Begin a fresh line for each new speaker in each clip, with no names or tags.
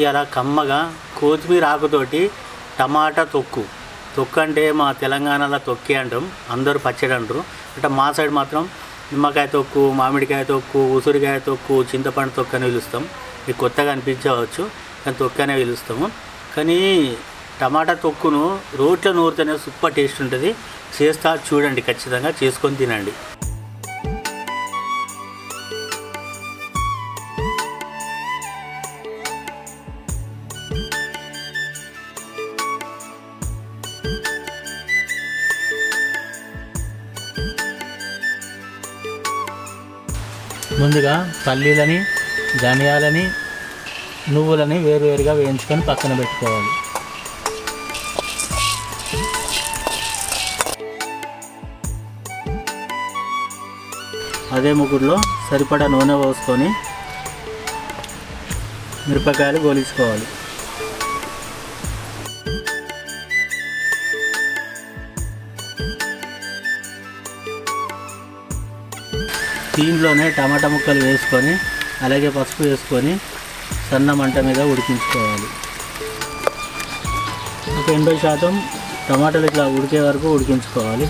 ఇవాళ కమ్మగా కొత్తిమీర ఆకుతోటి టమాటా తొక్కు. తొక్కు అంటే మా తెలంగాణలో తొక్కి అంటాం. అందరూ పచ్చడి అంటారు. అంటే మా సైడ్ మాత్రం నిమ్మకాయ తొక్కు మామిడికాయ తొక్కు ఉసిరికాయ తొక్కు చింతపండు తొక్కు అని పిలుస్తాం. మీకు కొత్తగా అనిపించవచ్చు కానీ తొక్కు అనే పిలుస్తాము. కానీ టమాటా తొక్కును రోట్లో నూరితేనే సూపర్ టేస్ట్ ఉంటుంది. చేస్తా చూడండి ఖచ్చితంగా చేసుకొని తినండి. ముందుగా పల్లీలని ధనియాలని నువ్వులని వేరువేరుగా వేయించుకొని పక్కన పెట్టుకోవాలి. అదే ముగ్గురులో సరిపడా నూనె పోసుకొని మిరపకాయలు గోలించుకోవాలి. దీంట్లోనే టమాటా ముక్కలు వేసుకొని అలాగే పసుపు వేసుకొని సన్న మంట మీద ఉడికించుకోవాలి. ఒక ఎనభై శాతం టమాటాలు ఇట్లా ఉడికే వరకు ఉడికించుకోవాలి.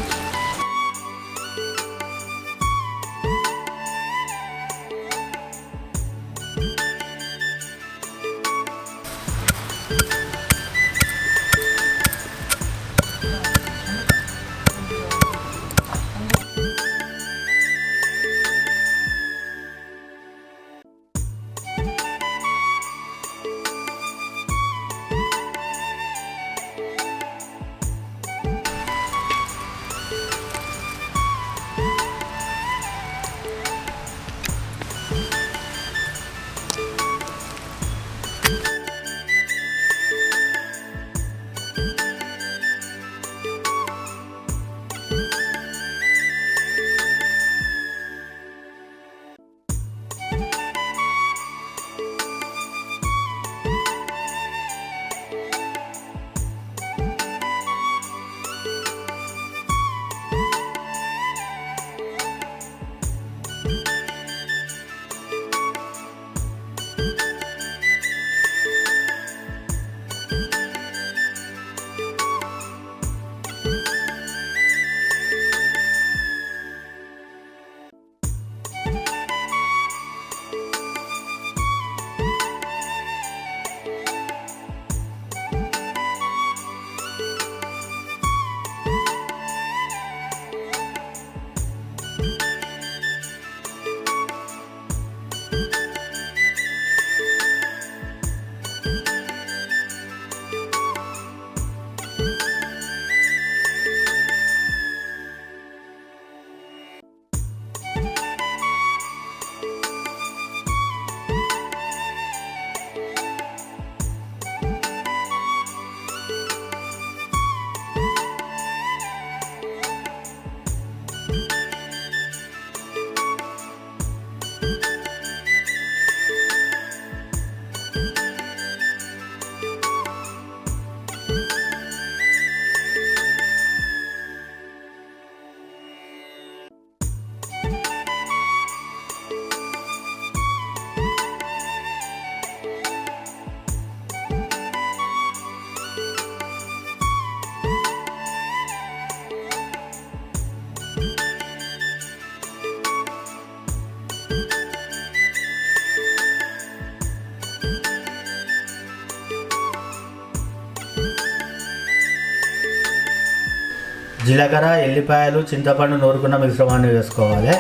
జీలకర్ర ఎల్లిపాయలు చింతపండు నూరుకున్న మిశ్రమాన్ని వేసుకోవాలి.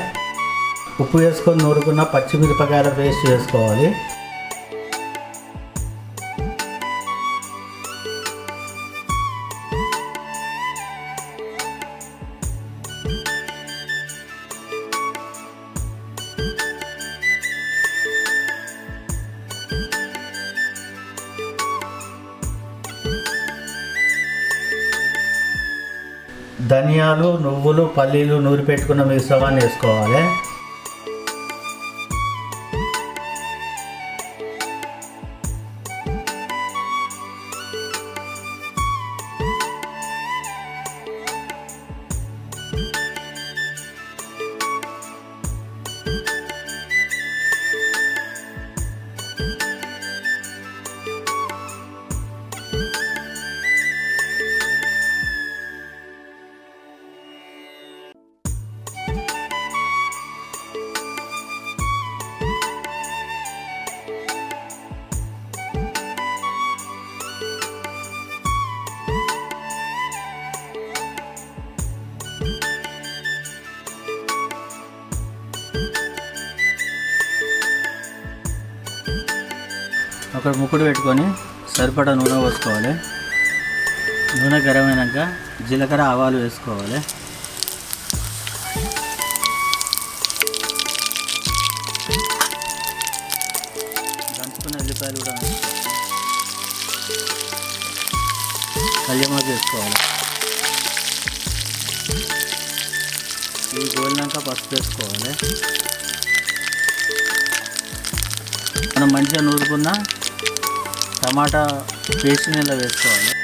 ఉప్పు వేసుకొని నూరుకున్న పచ్చిమిరపకాయల పేస్ట్ వేసుకోవాలి ధనియాలు నువ్వులు పల్లీలు నూరి పెట్టుకున్న మిశ్రమాన్ని వేసుకోవాలి. ఒక ముక్కుడు పెట్టుకొని సరిపడా నూనె పోసుకోవాలి. నూనె గరం అయినాక జీలకర్ర ఆవాలు వేసుకోవాలి. దంచుకున్న ఎల్లిపాయలు కూడా కళ్యమాకు వేసుకోవాలి ఇవి గోలినాక పసుపు వేసుకోవాలి. మనం మంచిగా నూరుకున్న టమాటా పేస్ట్ నీళ్ళ వేసుకోవాలి.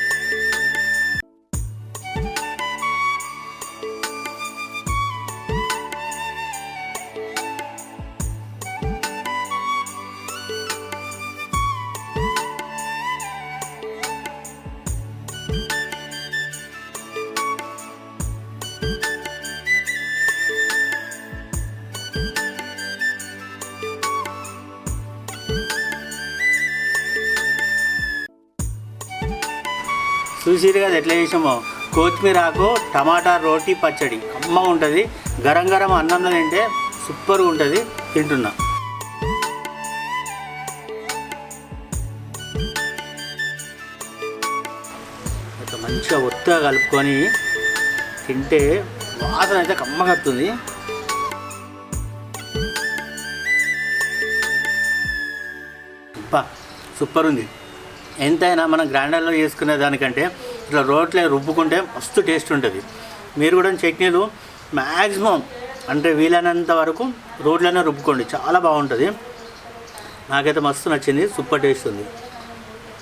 చూసిరు కదా ఎట్లా చేసామో కొత్తిమీర ఆకు టమాటా రోటీ పచ్చడి. అమ్మ ఉంటుంది. గరం గరం అన్నంలో తింటే సూపర్గా ఉంటుంది. తింటున్నా. మంచిగా ఒత్తుగా కలుపుకొని తింటే వాసన అయితే కమ్మగా వస్తుంది. సూపర్ ఉంది. ఎంతైనా మనం గ్రైండర్లో చేసుకునే దానికంటే ఇట్లా రోట్లో రుబ్బుకుంటే మస్తు టేస్ట్ ఉంటుంది. మీరు కూడా చట్నీలు మ్యాక్సిమం అంటే వీలైనంత వరకు రోడ్లోనే రుబ్బుకోండి. చాలా బాగుంటుంది. నాకైతే మస్తు నచ్చింది. సూపర్ టేస్ట్ ఉంది.